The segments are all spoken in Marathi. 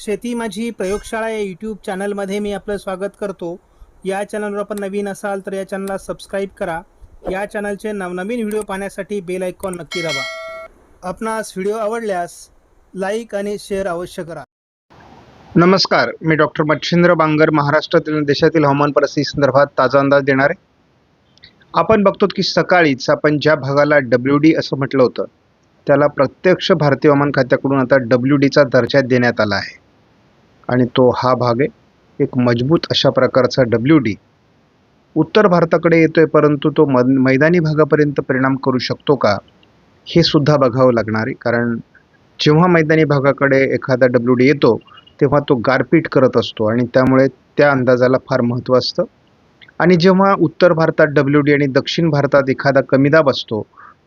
शेती माझी प्रयोगशाळा या यूट्यूब चॅनलमध्ये मी आपलं स्वागत करतो. या चॅनलवर आपण नवीन असाल तर या चॅनलला सबस्क्राईब करा. या चॅनलचे नवनवीन व्हिडिओ पाहण्यासाठी बेल आयकॉन नक्की दाबा. आपणास व्हिडिओ आवडल्यास लाईक आणि शेअर अवश्य करा. नमस्कार मी डॉक्टर मच्छिंद्र बांगर महाराष्ट्रातील देशातील हवामान परिस्थिती संदर्भात ताजा अंदाज देणार. आहे आपण बघतो की सकाळीच आपण ज्या भागाला डब्ल्यू डी असं म्हटलं होतं त्याला प्रत्यक्ष भारतीय हवामान खात्याकडून आता डब्ल्यू डीचा दर्जा देण्यात आला आहे. आणि तो हा भाग आहे. एक मजबूत अशा प्रकारचा डब्ल्यू डी उत्तर भारताकडे येतोय परंतु तो मद मैदानी भागापर्यंत परिणाम करू शकतो का? हे सुद्धा बघावं लागणार आहे. कारण जेव्हा मैदानी भागाकडे एखादा डब्ल्यू डी येतो तेव्हा तो गारपीट करत असतो आणि त्यामुळे त्या अंदाजाला फार महत्त्व असतं. आणि जेव्हा उत्तर भारतात डब्ल्यू डी आणि दक्षिण भारतात एखादा कमी दाब असतो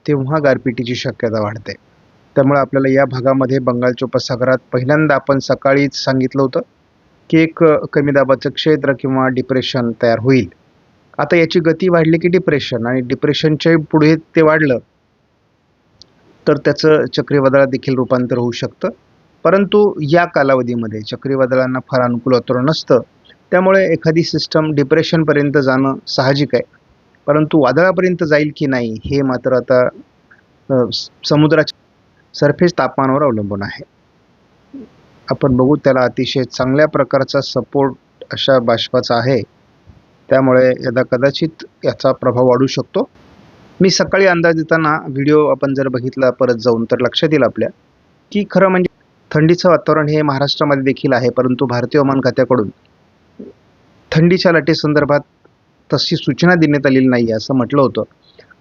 तेव्हा गारपिटीची शक्यता वाढते. त्यामुळे आपल्याला या भागामध्ये बंगालच्या उपसागरात पहिल्यांदा आपण सकाळीच सांगितलं होतं की एक कमी दाबाचं क्षेत्र किंवा डिप्रेशन तयार होईल. आता याची गती वाढली की डिप्रेशन आणि डिप्रेशनच्या पुढे ते वाढलं तर त्याचं चक्रीवादळात देखील रूपांतर होऊ शकतं. परंतु या कालावधीमध्ये चक्रीवादळांना फार अनुकूल वातावरण नसतं. त्यामुळे एखादी सिस्टम डिप्रेशनपर्यंत जाणं साहजिक आहे. परंतु वादळापर्यंत जाईल की नाही हे मात्र आता समुद्राच्या सरफेस तापमानावर अवलंबून आहे. आपण बघू त्याला अतिशय चांगल्या प्रकारचा सपोर्ट अशा बाष्पाचा आहे. त्यामुळे यदा कदाचित याचा प्रभाव वाढू शकतो. मी सकाळी अंदाज देताना व्हिडिओ आपण जर बघितला परत जाऊन तर लक्षात येईल आपल्या की खरं म्हणजे थंडीचं वातावरण हे महाराष्ट्रामध्ये देखील आहे परंतु भारतीय हवामान खात्याकडून थंडीच्या लाटेसंदर्भात तशी सूचना देण्यात आलेली नाही आहे असं म्हटलं होतं.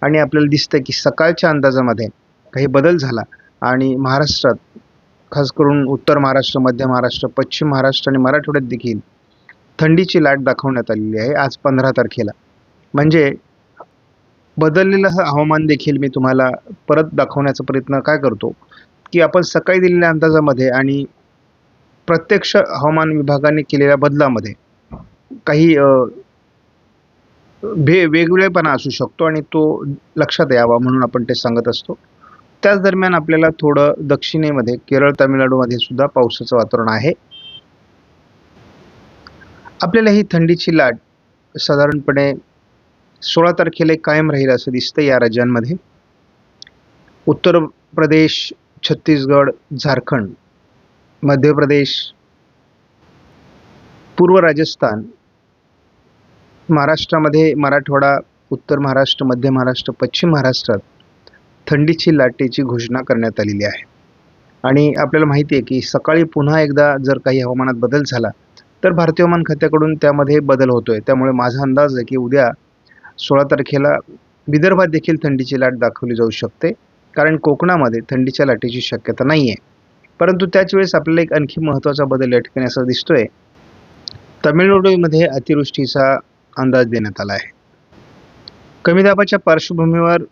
आणि आपल्याला दिसतं की सकाळच्या अंदाजामध्ये काही बदल झाला. आणि महाराष्ट्रात खास करून उत्तर महाराष्ट्र मध्य महाराष्ट्र पश्चिम महाराष्ट्र आणि मराठवाड्यात देखील थंडीची लाट दाखवण्यात आलेली आहे आज पंधरा तारखेला. म्हणजे बदललेलं हा हवामान देखील मी तुम्हाला परत दाखवण्याचा प्रयत्न काय करतो की आपण सकाळी दिलेल्या अंदाजामध्ये आणि प्रत्यक्ष हवामान विभागाने केलेल्या बदलामध्ये काही भे वेगवेगळेपणा असू शकतो आणि तो लक्षात यावा म्हणून आपण ते सांगत असतो. त्याच दरम्यान आपल्याला थोडं दक्षिणेमध्ये केरळ तामिळनाडूमध्ये सुद्धा पावसाचं वातावरण आहे. आपल्याला ही थंडीची लाट साधारणपणे सोळा तारखेला कायम राहील असं दिसतं या राज्यांमध्ये. उत्तर प्रदेश छत्तीसगड झारखंड मध्य प्रदेश पूर्व राजस्थान महाराष्ट्रामध्ये मराठवाडा उत्तर महाराष्ट्र मध्य महाराष्ट्र पश्चिम महाराष्ट्रात थंडीची लाटेची घोषणा करण्यात आलेली आहे. आणि आपल्याला माहिती आहे की सकाळी पुन्हा एकदा जर काही हवामानात बदल झाला तर भारतीय हवामान खात्याकडून त्यामध्ये बदल होतोय. त्यामुळे माझा अंदाज आहे की उद्या सोळा तारखेला विदर्भात देखील थंडीची लाट दाखवली जाऊ शकते कारण कोकणामध्ये थंडीच्या लाटेची शक्यता नाही आहे परंतु त्याच वेळेस आपल्याला एक आणखी महत्त्वाचा बदल या ठिकाणी असा दिसतोय. तमिळनाडूमध्ये अतिवृष्टीचा अंदाज देण्यात आला आहे. कमी दाबाच्या पार्श्वभूमीवर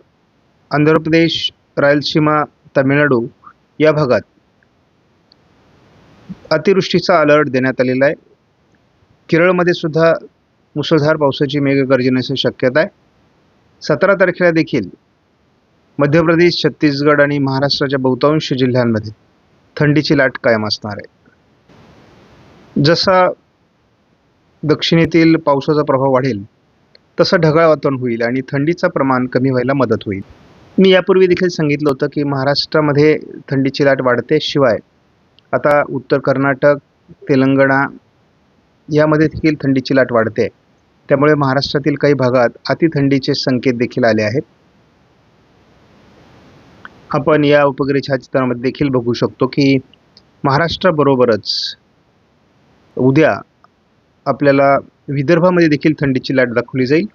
आंध्र प्रदेश रायलसीमा तमिळनाडू या भागात अतिवृष्टीचा अलर्ट देण्यात आलेला आहे. केरळमध्ये सुद्धा मुसळधार पावसाची मेघगर्जनेची शक्यता आहे. सतरा तारखेला देखील मध्य प्रदेश छत्तीसगड आणि महाराष्ट्राच्या बहुतांश जिल्ह्यांमध्ये थंडीची लाट कायम असणार आहे. जसा दक्षिणेतील पावसाचा प्रभाव वाढेल तसं ढगाळ वातावरण होईल आणि थंडीचं प्रमाण कमी व्हायला मदत होईल. मी यापूर्वी देखील सांगितलं होतं की महाराष्ट्रामध्ये थंडीची लाट वाढते शिवाय. आता उत्तर कर्नाटक तेलंगणा यामध्ये देखील थंडीची लाट वाढते. त्यामुळे महाराष्ट्रातील काही भागात अतिथंडीचे संकेत देखील आले आहेत. आपण या उपग्रह छायाचित्रामध्ये देखील बघू शकतो की महाराष्ट्राबरोबरच उद्या आपल्याला विदर्भामध्ये देखील थंडीची लाट दाखवली जाईल.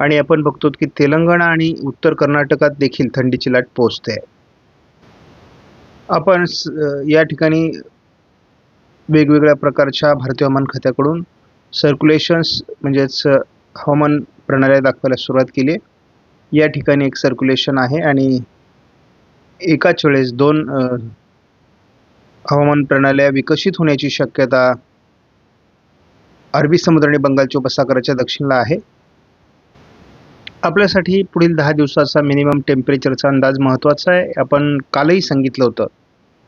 आणि आपण बघतो की तेलंगणा आणि उत्तर कर्नाटकात देखील थंडीची लाट पोहोचते. आपण या ठिकाणी वेगवेगळ्या प्रकारच्या भारतीय हवामान खात्याकडून सर्क्युलेशन्स म्हणजेच हवामान प्रणाल्या दाखवायला सुरुवात केली. या ठिकाणी एक सर्क्युलेशन आहे आणि एकाच वेळेस दोन हवामान प्रणाल्या विकसित होण्याची शक्यता अरबी समुद्र आणि बंगालच्या उपसागराच्या दक्षिणला आहे. आपल्यासाठी पुढील दहा दिवसाचा मिनिमम टेम्परेचरचा अंदाज महत्त्वाचा आहे. आपण कालही सांगितलं होतं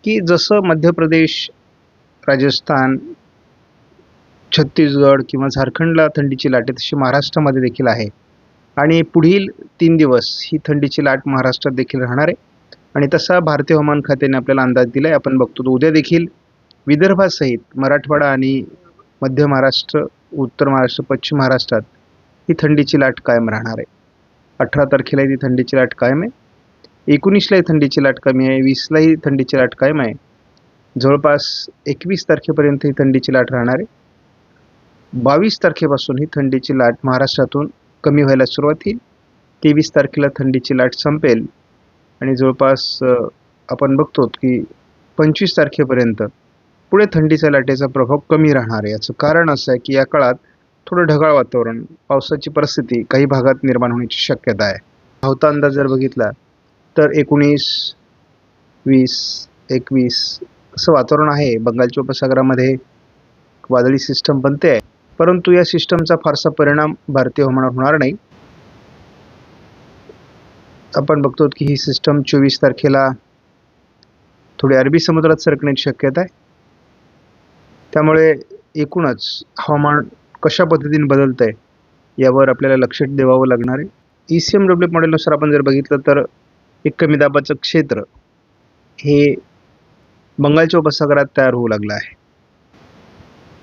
की जसं मध्य प्रदेश राजस्थान छत्तीसगड किंवा झारखंडला थंडीची लाट आहे तशी महाराष्ट्रामध्ये देखील आहे. आणि पुढील तीन दिवस ही थंडीची लाट महाराष्ट्रात देखील राहणार आहे. आणि तसा भारतीय हवामान खात्याने आपल्याला अंदाज दिला आहे आपण बघतो उद्या देखील विदर्भासहित मराठवाडा आणि मध्य महाराष्ट्र उत्तर महाराष्ट्र पश्चिम महाराष्ट्रात ही थंडीची लाट कायम राहणार आहे. अठरा तारखेला ती थंडीची लाट कायम आहे. एकोणीसलाही थंडीची लाट कमी आहे. वीसलाही थंडीची लाट कायम आहे. जवळपास एकवीस तारखेपर्यंत ही थंडीची लाट राहणार आहे. बावीस तारखेपासून ही थंडीची लाट महाराष्ट्रातून कमी व्हायला सुरुवात होईल. तेवीस तारखेला थंडीची लाट संपेल. आणि जवळपास आपण बघतो की पंचवीस तारखेपर्यंत पुढे थंडीच्या लाटेचा प्रभाव कमी राहणार आहे. याचं कारण असं आहे की या काळात थोडं ढगाळ वातावरण पावसाची परिस्थिती काही भागात निर्माण होण्याची शक्यता आहे. धावता अंदाज जर बघितला तर एकोणीस वीस एकवीस असं वातावरण आहे. बंगालच्या उपसागरामध्ये वादळी सिस्टम बनते आहे. परंतु या सिस्टमचा फारसा परिणाम भारतीय हवामानावर होणार नाही. आपण बघतो की ही सिस्टम चोवीस तारखेला थोडी अरबी समुद्रात सरकण्याची शक्यता आहे. त्यामुळे एकूणच हवामान कशा पद्धतीने बदलतं आहे यावर आपल्याला लक्ष द्यावं लागणार आहे. ई सी एम डब्ल्यू मॉडेलनुसार आपण जर बघितलं तर एक कमी दाबाचं क्षेत्र हे बंगालच्या उपसागरात तयार होऊ लागलं आहे.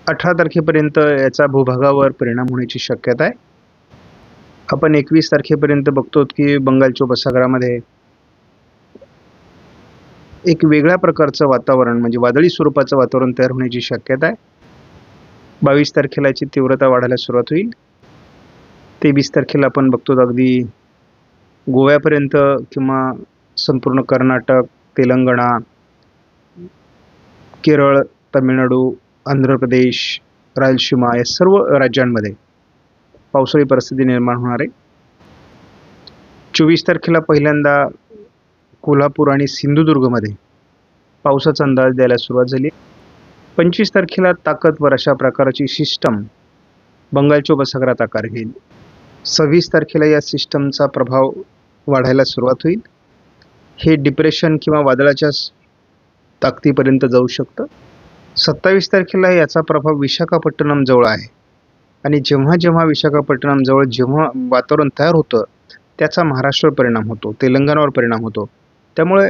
अठरा तारखेपर्यंत याचा भूभागावर परिणाम होण्याची शक्यता आहे. आपण एकवीस तारखेपर्यंत बघतो की बंगालच्या उपसागरामध्ये एक वेगळ्या प्रकारचं वातावरण म्हणजे वादळी स्वरूपाचं वातावरण तयार होण्याची शक्यता आहे. बावीस तारखेला याची तीव्रता वाढायला सुरुवात होईल. तेवीस तारखेला आपण बघतो अगदी गोव्यापर्यंत किंवा संपूर्ण कर्नाटक तेलंगणा केरळ तमिळनाडू आंध्र प्रदेश रायलसीमा या सर्व राज्यांमध्ये पावसाळी परिस्थिती निर्माण होणार आहे. चोवीस तारखेला पहिल्यांदा कोल्हापूर आणि सिंधुदुर्गमध्ये पावसाचा अंदाज द्यायला सुरुवात झाली पंचवीस तारखेला ताकदवर अशा प्रकारची सिस्टम बंगालच्या उपसागरात आकार घेईल. सव्वीस तारखेला या सिस्टमचा प्रभाव वाढायला सुरुवात होईल. हे डिप्रेशन किंवा वादळाच्या ताकदीपर्यंत जाऊ शकतं. सत्तावीस तारखेला याचा प्रभाव विशाखापट्टणमजवळ आहे. आणि जेव्हा जेव्हा विशाखापट्टणमजवळ जेव्हा वातावरण तयार होतं त्याचा महाराष्ट्रावर परिणाम होतो तेलंगणावर परिणाम होतो. त्यामुळे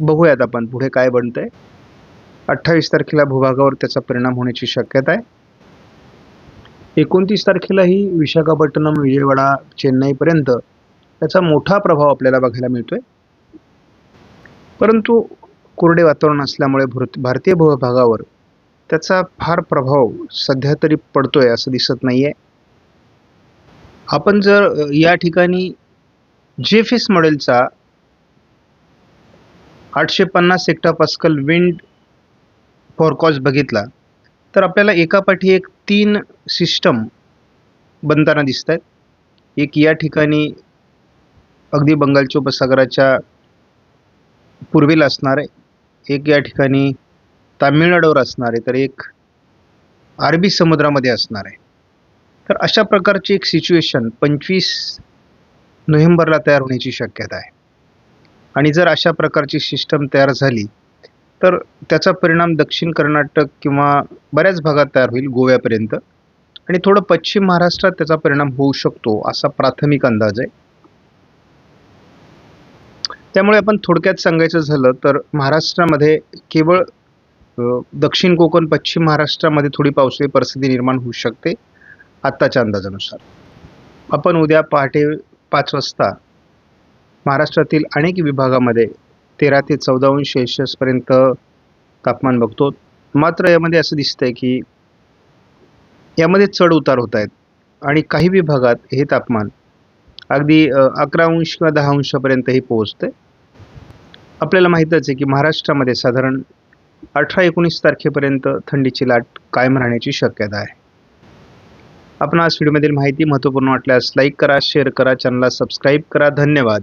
बघूयात आपण पुढे काय बनतंय. अठ्ठावीस तारखेला भूभागावर त्याचा परिणाम होण्याची शक्यता आहे. एकोणतीस तारखेलाही विशाखापट्टणम विजयवाडा चेन्नईपर्यंत त्याचा मोठा प्रभाव आपल्याला बघायला मिळतोय. परंतु कोरडे वातावरण असल्यामुळे भृत- भारतीय भूभागावर त्याचा फार प्रभाव सध्या तरी पडतोय असं दिसत नाहीये. आपण जर या ठिकाणी जे एस मॉडेलचा आठशे पन्नास हेक्टा पास्कल विंड फॉरकॉस्ट बघितला तर आपल्याला एकापाठी एक तीन सिस्टम बनताना दिसत आहेत एक या ठिकाणी अगदी बंगालच्या उपसागराच्या पूर्वेला असणार आहे. एक या ठिकाणी तामिळनाडूवर असणार आहे तर एक अरबी समुद्रामध्ये असणार आहे. तर अशा प्रकारची एक सिच्युएशन पंचवीस नोव्हेंबरला तयार होण्याची शक्यता आहे. आणि जर अशा प्रकारची सिस्टम तयार झाली तर त्याचा परिणाम दक्षिण कर्नाटक किंवा बऱ्याच भागात तयार होईल गोव्यापर्यंत. आणि थोडं पश्चिम महाराष्ट्रात त्याचा परिणाम होऊ शकतो असा प्राथमिक अंदाज आहे. त्यामुळे आपण थोडक्यात सांगायचं झालं तर महाराष्ट्रामध्ये केवळ दक्षिण कोकण पश्चिम महाराष्ट्रामध्ये थोडी पावसाळी परिस्थिती निर्माण होऊ शकते आत्ताच्या अंदाजानुसार. आपण उद्या पहाटे पाच वाजता महाराष्ट्रातील अनेक विभागामध्ये तेरा ते चौदा अंश सेल्शियसपर्यंत तापमान बघतो. मात्र यामध्ये असं दिसतंय की यामध्ये चढ उतार होत आहेत आणि काही विभागात हे तापमान अगदी अकरा अंश किंवा दहा अंशापर्यंतही पोहोचते आपल्याला माहीतच आहे की महाराष्ट्रामध्ये साधारण अठरा एकोणीस तारखेपर्यंत थंडीची लाट कायम राहण्याची शक्यता आहे. आपण आज व्हिडिओमधील माहिती महत्त्वपूर्ण वाटल्यास लाईक करा शेअर करा चॅनलला सबस्क्राईब करा. धन्यवाद.